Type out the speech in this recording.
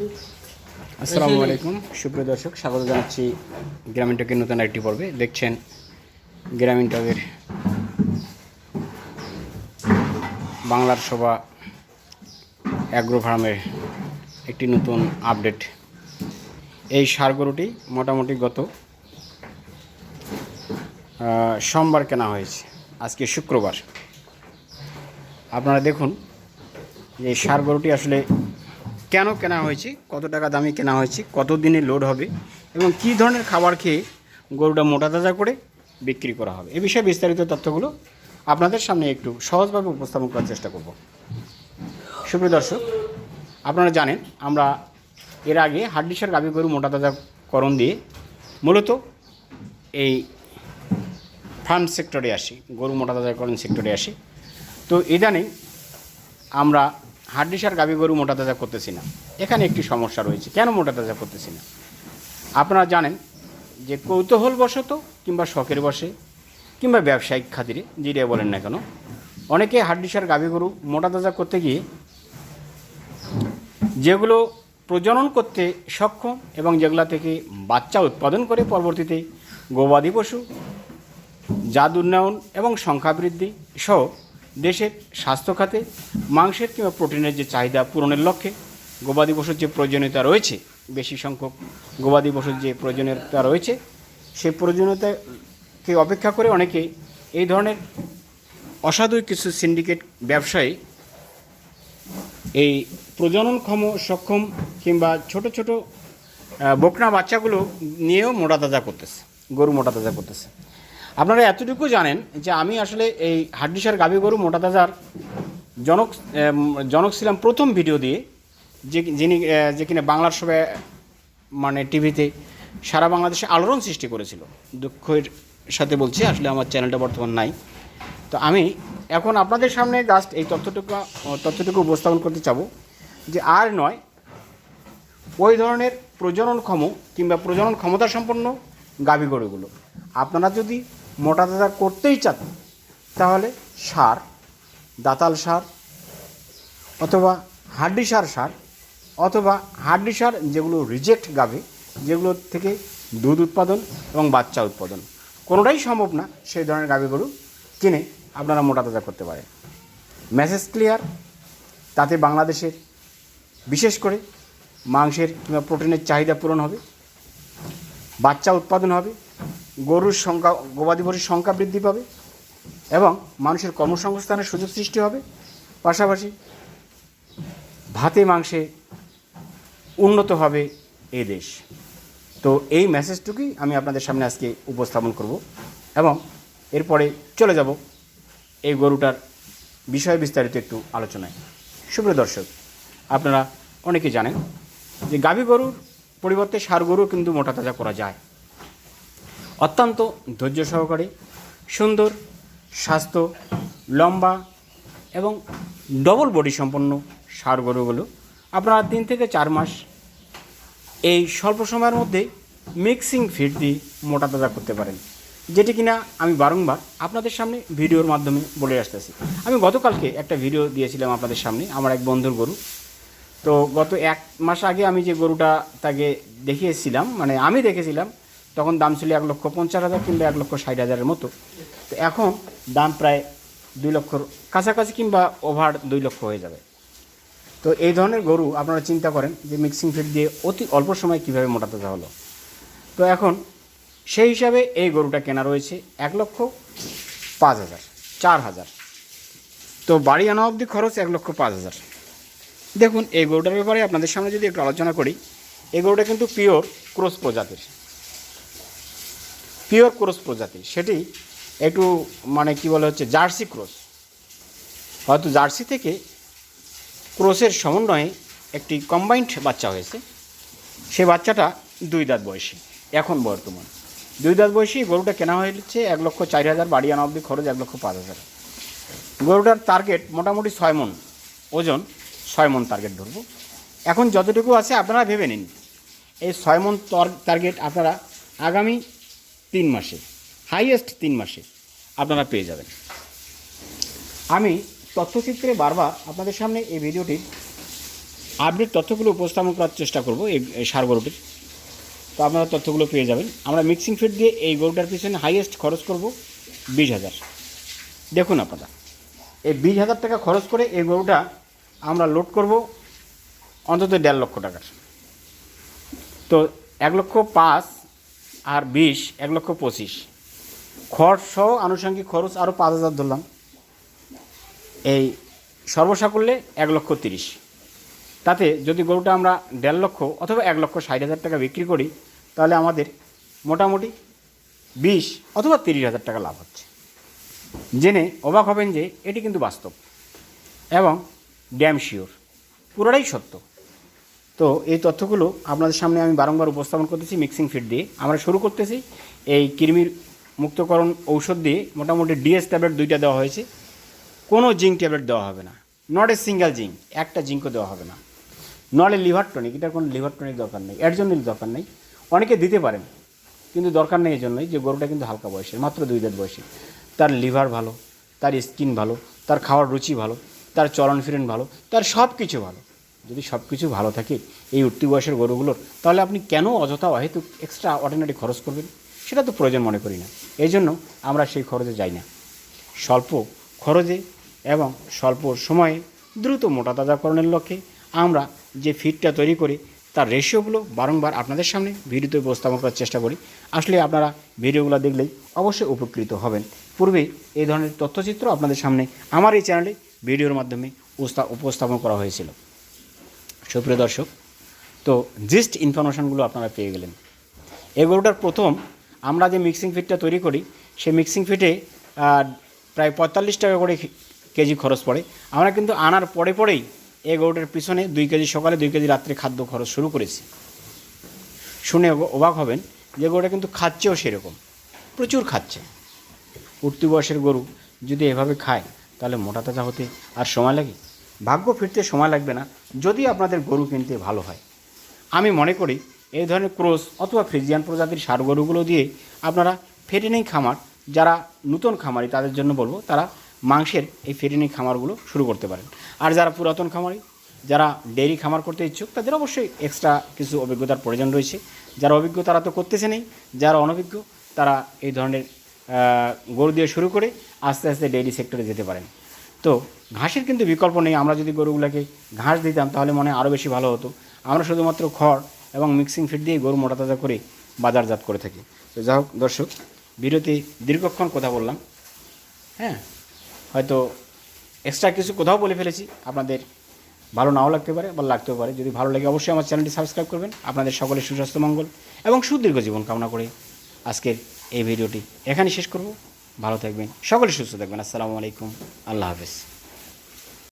আসসালামু আলাইকুম। সুপ্রিয় দর্শক, স্বাগত জানাচ্ছি গ্রামীণ টকের নতুন একটি পর্বে। দেখছেন গ্রামীণ টকের বাংলার সভা অ্যাগ্রো ফার্মের একটি নতুন আপডেট। এই সার গরুটি মোটামুটি গত সোমবার কেনা হয়েছে, আজকে শুক্রবার। আপনারা দেখুন যে এই সার গরুটি আসলে কেন কেনা হয়েছে, কত টাকা দামে কেনা হয়েছে কত দিনে লোড হবে এবং কী ধরনের খাবার খেয়ে গরুটা মোটা তাজা করে বিক্রি করা হবে। এ বিষয়ে বিস্তারিত তথ্যগুলো আপনাদের সামনে একটু সহজভাবে উপস্থাপন করার চেষ্টা করব। সুপ্রিয় দর্শক, আপনারা জানেন আমরা এর আগে হাড্ডিসার গাভী গরু মোটা তাজাকরণ দিয়ে মূলত এই ফার্ম সেক্টরে আসি, গরু মোটা তাজাকরণ সেক্টরে আসি। তো ইদানিং আমরা হাড্ডিসার গাভী গরু মোটা তাজা করতেছি না। এখানে একটি সমস্যা রয়েছে। কেন মোটা তাজা করতেছি না? আপনারা জানেন যে কৌতূহলবশত কিংবা শখের বসে কিংবা ব্যবসায়িক খাতিরে যেটা বলেন না কেন, অনেকে হাড্ডিসার গাভী গরু মোটা তাজা করতে গিয়ে যেগুলো প্রজনন করতে সক্ষম এবং যেগুলা থেকে বাচ্চা উৎপাদন করে পরবর্তীতে গবাদি পশু জাদ উন্নয়ন এবং সংখ্যা বৃদ্ধি সহ দেশের স্বাস্থ্য খাতে, মাংসের কিংবা প্রোটিনের যে চাহিদা পূরণের লক্ষ্যে গবাদি পশুর যে প্রয়োজনীয়তা রয়েছে, বেশি সংখ্যক গবাদি পশুর যে প্রয়োজনীয়তা রয়েছে, সেই প্রয়োজনীয়তাকে অপেক্ষা করে অনেকে এই ধরনের অসাধু কিছু সিন্ডিকেট ব্যবসায়ী এই প্রজননক্ষম, সক্ষম কিংবা ছোট ছোট বকনা বাচ্চাগুলো নিয়েও মোটা তাজা করতেছে, গরু মোটা তাজা করতেছে। আপনারা এতটুকু জানেন যে আমি আসলে এই হাড্ডিসার গাভী গরু মোটা তাজার জনক জনক ছিলাম প্রথম ভিডিও দিয়ে, যে যিনি যে কিনা বাংলার সবাই মানে টিভিতে সারা বাংলাদেশে আলোড়ন সৃষ্টি করেছিল। দুঃখের সাথে বলছি, আসলে আমার চ্যানেলটা বর্তমান নাই। তো আমি এখন আপনাদের সামনে জাস্ট এই তথ্যটুকু তথ্যটুকু উপস্থাপন করতে চাবো যে আর নয়, ওই ধরনের প্রজননক্ষম কিংবা প্রজনন ক্ষমতা সম্পন্ন গাভী গরুগুলো, আপনারা যদি মোটা তাজা করতেই চান, তাহলে সার, দাতাল সার, অথবা হাড্ডি সার সার অথবা হাড্ডি সার যেগুলো রিজেক্ট গাভী, যেগুলো থেকে দুধ উৎপাদন এবং বাচ্চা উৎপাদন। কোনোটাই সম্ভব না সেই ধরনের গাভী গরু কিনে আপনারা মোটা তাজা করতে পারেন। মেসেজ ক্লিয়ার, তাতে বাংলাদেশের বিশেষ করে মাংসের কিংবা প্রোটিনের চাহিদা পূরণ হবে, বাচ্চা উৎপাদন হবে গরুর সংখ্যা, গবাদি পশুর সংখ্যা বৃদ্ধি পাবে এবং মানুষের কর্মসংস্থানের সুযোগ সৃষ্টি হবে। পাশাপাশি ভাতে মাংসে উন্নত হবে এই দেশ। তো এই মেসেজটুকুই আমি আপনাদের সামনে আজকে উপস্থাপন করব এবং এরপরে চলে যাব এই গরুটার বিষয়ে বিস্তারিত একটু আলোচনায়। সুপ্রিয় দর্শক, আপনারা অনেকে জানেন যে গাভী গরুর পরিবর্তে সার গরু কিন্তু মোটা তাজা করা যায়। অত্যন্ত ধৈর্য সহকারে, সুন্দর, স্বাস্থ্য, লম্বা এবং ডবল বডি সম্পন্ন সার গরুগুলো আপনারা তিন থেকে চার মাস এই স্বল্প সময়ের মধ্যে মিক্সিং ফিড দিয়ে মোটা তাজা করতে পারেন, যেটি কিনা আমি বারংবার আপনাদের সামনে ভিডিওর মাধ্যমে বলে আসতেছি। আমি গতকালকে একটা ভিডিও দিয়েছিলাম আপনাদের সামনে, আমার এক বন্ধুর গরু। তো গত এক মাস আগে আমি যে গরুটা তাকে দেখিয়েছিলাম মানে আমি দেখেছিলাম তখন দাম ছিল এক লক্ষ পঞ্চাশ হাজার কিংবা এক লক্ষ ষাট হাজারের মতো। তো এখন দাম প্রায় দুই লক্ষর কাছাকাছি কিংবা ওভার দুই লক্ষ হয়ে যাবে। তো এই ধরনের গরু আপনারা চিন্তা করেন যে মিক্সিং ফিড দিয়ে অতি অল্প সময় কীভাবে মোটাতে হলো। তো এখন সেই হিসাবে এই গরুটা কেনা রয়েছে এক লক্ষ পাঁচ হাজার, চার হাজার। তো বাড়ি আনা অবধি খরচ এক লক্ষ পাঁচ হাজার। দেখুন, এই গরুটার ব্যাপারে আপনাদের সামনে যদি একটু আলোচনা করি, এই গরুটা কিন্তু পিওর ক্রস প্রজাতির। পিওর ক্রস প্রজাতি, সেটি একটু মানে কি বলে হচ্ছে, জার্সি ক্রস। হয়তো জার্সি থেকে ক্রসের সমন্বয়ে একটি কম্বাইন্ড বাচ্চা হয়েছে। সে বাচ্চাটা দুই দাঁত বয়সী, এখন বর্তমান। দুই দাঁত বয়সী, গরুটা কেনা হয়েছে এক লক্ষ চার হাজার, বাড়ি আনা অবধি খরচ এক লক্ষ পাঁচ হাজার। গরুটার টার্গেট মোটামুটি ছয় মন, ওজন ছয় মন টার্গেট ধরবো। এখন যতটুকু আছে আপনারা ভেবে নিন। এই ছয় মন টার্গেট আপনারা আগামী তিন মাসে হাইয়েস্ট তিন মাসে আপনারা পেয়ে যাবেন। আমি তথ্যচিত্রে বারবার আপনাদের সামনে এই ভিডিওটির আপডেট তথ্যগুলো উপস্থাপন করার চেষ্টা করব, এই সার গরুটির। তো আপনারা তথ্যগুলো পেয়ে যাবেন। আমরা মিক্সিং ফিড দিয়ে এই গরুটার পিছনে হাইয়েস্ট খরচ করব বিশ হাজার। দেখুন আপনারা, এই বিশ হাজার টাকা খরচ করে এই গরুটা আমরা লোড করব অন্তত দেড় লক্ষ টাকার। তো এক লক্ষ পাঁচ আর বিশ, এক লক্ষ পঁচিশ। খরচ সহ আনুষঙ্গিক খরচ আরও পাঁচ হাজার ধরলাম। এই সর্বসাকুল্যে এক লক্ষ তিরিশ। তাতে যদি গরুটা আমরা দেড় লক্ষ অথবা এক লক্ষ ষাট হাজার টাকা বিক্রি করি, তাহলে আমাদের মোটামুটি বিশ অথবা তিরিশ হাজার টাকা লাভ হচ্ছে। জেনে অবাক হবেন যে এটি কিন্তু বাস্তব এবং ড্যাম শিওর পুরোটাই সত্য। তো এই তথ্যগুলো আপনাদের সামনে আমি বারংবার উপস্থাপন করতেছি মিক্সিং ফিড দিয়ে। আমরা শুরু করতেছি এই কৃমির মুক্তকরণ ঔষধ দিয়ে। মোটামুটি ডিএস ট্যাবলেট দুইটা দেওয়া হয়েছে। কোনো জিঙ্ক ট্যাবলেট দেওয়া হবে না। নট এ সিঙ্গেল জিঙ্ক, একটা জিঙ্কও দেওয়া হবে না। নট এ লিভার টনিক এটার কোনো লিভার টনিক দরকার নেই। এর জন্য দরকার নেই। অনেকে দিতে পারেন, কিন্তু দরকার নেই এই জন্যই যে গরুটা কিন্তু হালকা বয়সের, মাত্র দুই দাঁত বয়সে তার লিভার ভালো, তার স্কিন ভালো, তার খাওয়ার রুচি ভালো, তার চলন ফিরেন ভালো, তার সব কিছু ভালো। যদি সব কিছু ভালো থাকে এই উঠতি বয়সের গরুগুলোর, তাহলে আপনি কেন অযথা অহেতুক এক্সট্রা অর্ডিনারি খরচ করবেন? সেটা তো প্রয়োজন মনে করি না। এই জন্য আমরা সেই খরচে যাই না। স্বল্প খরচে এবং স্বল্প সময়ে দ্রুত মোটা তাজাকরণের লক্ষ্যে আমরা যে ফিডটা তৈরি করি, তার রেশিওগুলো বারংবার আপনাদের সামনে ভিডিওতে উপস্থাপন করার চেষ্টা করি। আসলে আপনারা ভিডিওগুলো দেখলেই অবশ্যই উপকৃত হবেন। পূর্বে এই ধরনের তথ্যচিত্র আপনাদের সামনে আমার এই চ্যানেলে ভিডিওর মাধ্যমে উপস্থাপন করা হয়েছিল। সুপ্রিয় দর্শক, তো জিস্ট ইনফরমেশনগুলো আপনারা পেয়ে গেলেন। এই গরুটার প্রথম আমরা যে মিক্সিং ফিটটা তৈরি করি, সেই মিক্সিং ফিটে প্রায় পঁয়তাল্লিশ টাকা করে কেজি খরচ পড়ে। আমরা কিন্তু আনার পরে পরেই এই গরুটার পিছনে দুই কেজি, সকালে দুই কেজি, রাত্রে খাদ্য খরচ শুরু করেছি। শুনে অব- অবাক হবেন যে গরুটা কিন্তু খাচ্ছেও সেরকম, প্রচুর খাচ্ছে। উঠতি বয়সের গরু যদি এভাবে খায়, তাহলে মোটা তাজা হতে আর সময় লাগে? ভাগ্য ফিরতে সময় লাগবে না, যদি আপনাদের গরু কিনতে ভালো হয়। আমি মনে করি, এই ধরনের ক্রোস অথবা ফ্রিজিয়ান প্রজাতির সার গরুগুলো দিয়ে আপনারা ফেরিনেই খামার, যারা নূতন খামারি তাদের জন্য বলব, তারা মাংসের এই ফেরিনেই খামারগুলো শুরু করতে পারেন। আর যারা পুরাতন খামারি, যারা ডেইরি খামার করতে ইচ্ছুক, তাদের অবশ্যই এক্সট্রা কিছু অভিজ্ঞতার প্রয়োজন রয়েছে। যারা অভিজ্ঞ, তারা তো করতেছে নেই, যারা অনভিজ্ঞ, তারা এই ধরনের গরু দিয়ে শুরু করে আস্তে আস্তে ডেইরি সেক্টরে যেতে পারেন। তো ঘাসের কিন্তু বিকল্প নেই। আমরা যদি গরুগুলোকে ঘাস দিতাম, তাহলে মনে আরও বেশি ভালো হতো। আমরা শুধুমাত্র খড় এবং মিক্সিং ফিড দিয়ে গরু মোটা তাজা করে বাজারজাত করে থাকি। তো যাই হোক দর্শক ভিডিওতে দীর্ঘক্ষণ কথা বললাম। হ্যাঁ হয়তো এক্সট্রা কিছু কোথাও বলে ফেলেছি। আপনাদের ভালো নাও লাগতে পারে বা লাগতেও পারে। যদি ভালো লাগে অবশ্যই আমার চ্যানেলটি সাবস্ক্রাইব করবেন। আপনাদের সকলের সুস্বাস্থ্য, মঙ্গল এবং সুদীর্ঘ জীবন কামনা করে আজকের এই ভিডিওটি এখানে শেষ করব। ভালো থাকবেন সকলে সুস্থ থাকবেন। আসসালামু আলাইকুম আল্লাহ হাফেজ।